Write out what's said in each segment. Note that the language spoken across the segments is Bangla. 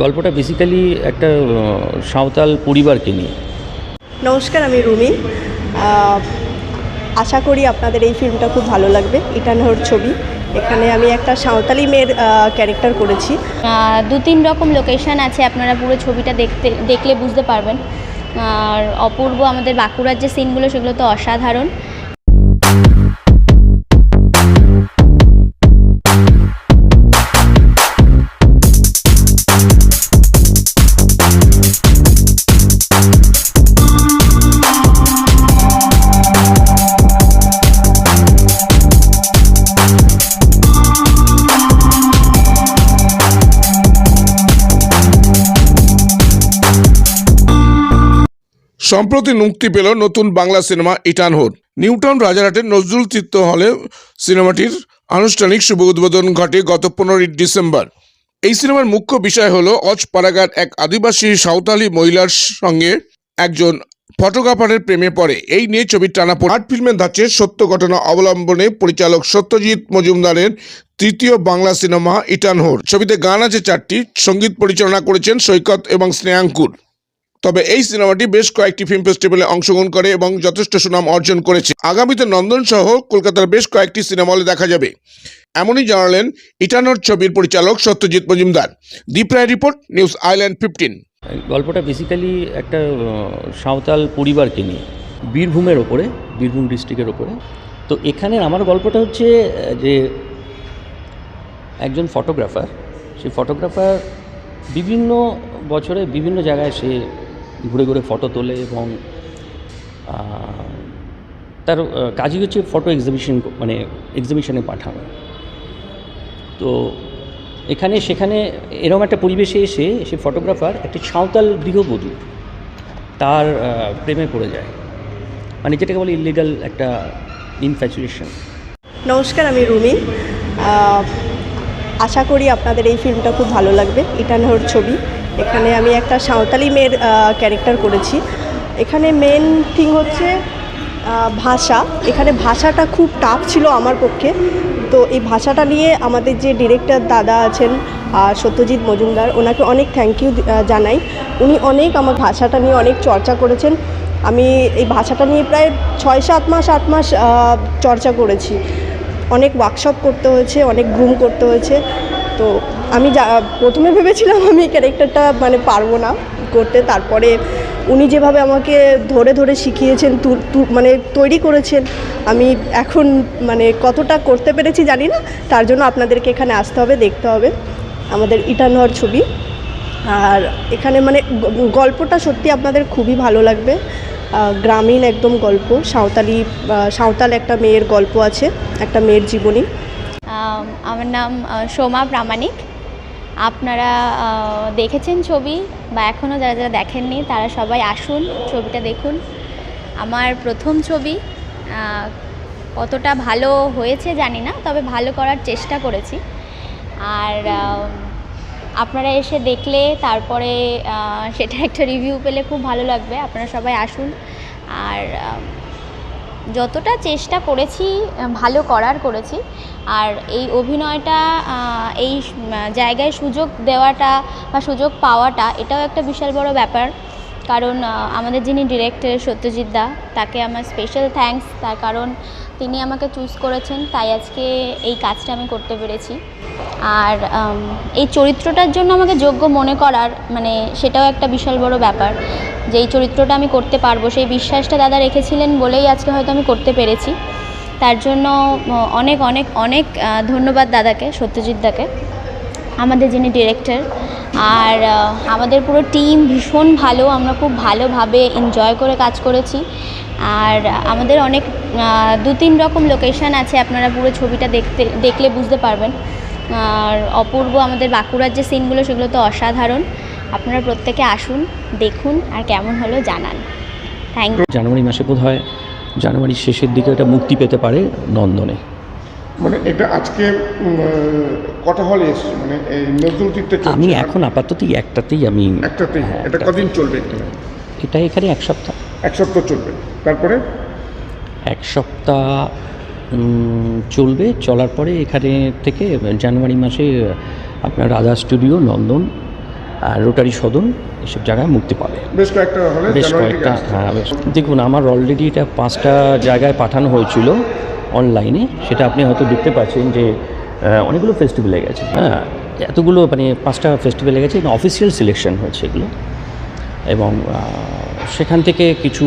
গল্পটা বেসিক্যালি একটা সাঁওতাল পরিবারকে নিয়ে। নমস্কার আমি রুমি। আশা করি আপনাদের এই ফিল্মটা খুব ভালো লাগবে। ইটানহর ছবি। এখানে আমি একটা সাঁওতালি মেয়ের ক্যারেক্টার করেছি। দু তিন রকম লোকেশন আছে। আপনারা পুরো ছবিটা দেখতে দেখলে বুঝতে পারবেন। আর অপূর্ব আমাদের বাঁকুড়ার যে সিনগুলো সেগুলো তো অসাধারণ। সম্প্রতি মুক্তি পেল নতুন বাংলা সিনেমা ইটানহোর নিউটাউন রাজারহাটের নজরুল চিত্ত হলে সিনেমাটির আনুষ্ঠানিক শুভ উদ্বোধন ঘটে গত পনেরোই ডিসেম্বর। এই সিনেমার মুখ্য বিষয় হলো, অজ পাড়াগার এক আদিবাসী সাঁওতালি মহিলার সঙ্গে একজন ফটোগ্রাফারের প্রেমে পড়ে। এই নিয়ে ছবির টানা আর্ট ফিল্মের ধাঁচে সত্য ঘটনা অবলম্বনে পরিচালক সত্যজিৎ মজুমদারের তৃতীয় বাংলা সিনেমা ইটানহোর ছবিতে গান আছে চারটি, সংগীত পরিচালনা করেছেন সৈকত এবং স্নেহাঙ্কুর। তবে এই সিনেমাটি বেশ কয়েকটি ফিল্ম ফেস্টিভ্যালে অংশগ্রহণ করে এবং যথেষ্ট সুনাম অর্জন করেছে। আগামীতে নন্দন সহ কলকাতার বেশ কয়েকটি সিনেমা হলে দেখা যাবে। এমনই জানালেন ইটানোর ছবির পরিচালক Satyajit Majumdar. Deep Roy report, news island fifteen গল্পটা বেসিক্যালি একটা সাঁওতাল পরিবারকে নিয়ে, বীরভূমের ওপরে, বীরভূম ডিস্ট্রিক্টের ওপরে। তো এখানে আমার গল্পটা হচ্ছে যে একজন ফটোগ্রাফার সেই ফটোগ্রাফার বিভিন্ন বছরে বিভিন্ন জায়গায় সে ঘুরে ঘুরে ফটো তোলে এবং তার কাজই হচ্ছে ফটো এক্সিবিশন মানে এক্সিবিশনে পাঠানো। তো এখানে, সেখানে এরকম একটা পরিবেশে এসে, সে ফটোগ্রাফার একটি সাঁওতাল গৃহবধূ তার প্রেমে পড়ে যায়। মানে যেটাকে বলে ইলিগাল একটা ইনফ্যাচুয়েশন নমস্কার, আমি রুমি। আশা করি আপনাদের এই ফিল্মটা খুব ভালো লাগবে। ইটানহর ছবি। এখানে আমি একটা সাঁওতালি মেয়ের ক্যারেক্টার করেছি। এখানে মেন থিং হচ্ছে ভাষা। এখানে ভাষাটা খুব টাফ ছিল আমার পক্ষে। তো এই ভাষাটা নিয়ে আমাদের যে ডিরেক্টর দাদা আছেন সত্যজিৎ মজুমদার, ওনাকে অনেক থ্যাংক ইউ জানাই। উনি অনেক আমার ভাষাটা নিয়ে অনেক চর্চা করেছেন। আমি এই ভাষাটা নিয়ে প্রায় ছয় সাত মাস, আট মাস চর্চা করেছি। অনেক ওয়ার্কশপ করতে হয়েছে, অনেক গ্রুম করতে হয়েছে। তো আমি যা, প্রথমে ভেবেছিলাম আমি ক্যারেক্টারটা মানে পারব না করতে, তারপরে উনি যেভাবে আমাকে ধরে ধরে শিখিয়েছেন মানে তৈরি করেছেন, আমি এখন মানে কতটা করতে পেরেছি জানি না, তার জন্য আপনাদেরকে এখানে আসতে হবে, দেখতে হবে আমাদের ইটানহর ছবি। আর এখানে মানে গল্পটা সত্যি আপনাদের খুবই ভালো লাগবে। গ্রামীণ একদম গল্প, সাঁওতালি সাঁওতাল একটা মেয়ের গল্প আছে, একটা মেয়ের জীবনী। আমার নাম সোমা প্রামাণিক। আপনারা দেখেছেন ছবি বা এখনও যারা যারা দেখেননি, তারা সবাই আসুন, ছবিটা দেখুন। আমার প্রথম ছবি কতটা ভালো হয়েছে জানি না, তবে ভালো করার চেষ্টা করেছি। আর আপনারা এসে দেখলে তারপরে সেটা একটা রিভিউ পেলে খুব ভালো লাগবে, আপনারা সবাই আসুন। আর যতটা চেষ্টা করেছি ভালো করার করেছি। আর এই অভিনয়টা এই জায়গায় সুযোগ দেওয়াটা বা সুযোগ পাওয়াটা, এটাও একটা বিশাল বড় ব্যাপার। কারণ আমাদের যিনি ডিরেক্টর সত্যজিৎ দা, তাকে আমার স্পেশাল থ্যাঙ্কস তার কারণ তিনি আমাকে চুজ করেছেন, তাই আজকে এই কাজটা আমি করতে পেরেছি। আর এই চরিত্রটার জন্য আমাকে যোগ্য মনে করার মানে সেটাও একটা বিশাল বড় ব্যাপার, যে এই চরিত্রটা আমি করতে পারব, সেই বিশ্বাসটা দাদা রেখেছিলেন বলেই আজকে হয়তো আমি করতে পেরেছি। তার জন্য অনেক অনেক অনেক ধন্যবাদ দাদাকে, সত্যজিৎ দাকে। আমাদের যিনি ডিরেক্টর আর আমাদের পুরো টিম ভীষণ ভালো, আমরা খুব ভালোভাবে এনজয় করে কাজ করেছি। আর, আমাদের অনেক দু তিন রকম লোকেশন আছে, আপনারা পুরো ছবিটা দেখতে, দেখলে বুঝতে পারবেন। আর, অপূর্ব আমাদের বাঁকুড়ার যে সিনগুলো সেগুলো তো অসাধারণ। আপনারা প্রত্যেকে আসুন, দেখুন, আর কেমন হলো জানান। থ্যাংক ইউ জানুয়ারি মাসে বোধ হয় জানুয়ারির শেষের দিকে এটা মুক্তি পেতে পারে নন্দনে। মানে এটা আজকে কটা হলে এসছে? মানে এই নজরুল তীর্থে আমি এখন আপাতত একটাতেই আমি একটাতেই হ্যাঁ, এটা কদিন চলবে এটা এখানে এক সপ্তাহ। এক সপ্তাহ চলবে। তারপরে? এক সপ্তাহ চলবে। চলার পরে এখানে থেকে জানুয়ারি মাসে আপনার রাজা স্টুডিও নন্দন আর রোটারি সদন এসব জায়গায় মুক্তি পাবে। বেশ কয়েকটা বেশ কয়েকটা হ্যাঁ বেশ। দেখুন আমার অলরেডি এটা পাঁচটা জায়গায় পাঠানো হয়েছিল অনলাইনে সেটা আপনি হয়তো দেখতে পাচ্ছেন যে অনেকগুলো ফেস্টিভ্যালে গেছে। হ্যাঁ এতগুলো মানে পাঁচটা ফেস্টিভ্যালে গেছে অফিসিয়াল সিলেকশন হয়েছে এগুলো। এবং সেখান থেকে কিছু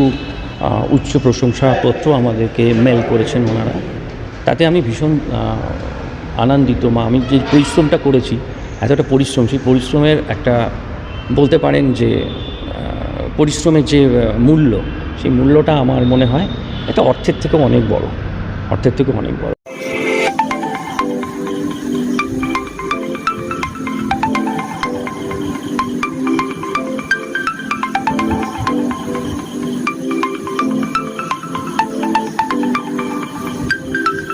উচ্চ প্রশংসাপত্র আমাদেরকে মেল করেছেন ওনারা। তাতে আমি ভীষণ আনন্দিত। মা আমি যে পরিশ্রমটা করেছি এতটা পরিশ্রম, সেই পরিশ্রমের একটা বলতে পারেন যে পরিশ্রমের যে মূল্য, সেই মূল্যটা আমার মনে হয় এটা অর্থের থেকেও অনেক বড়, অর্থের থেকেও অনেক বড়।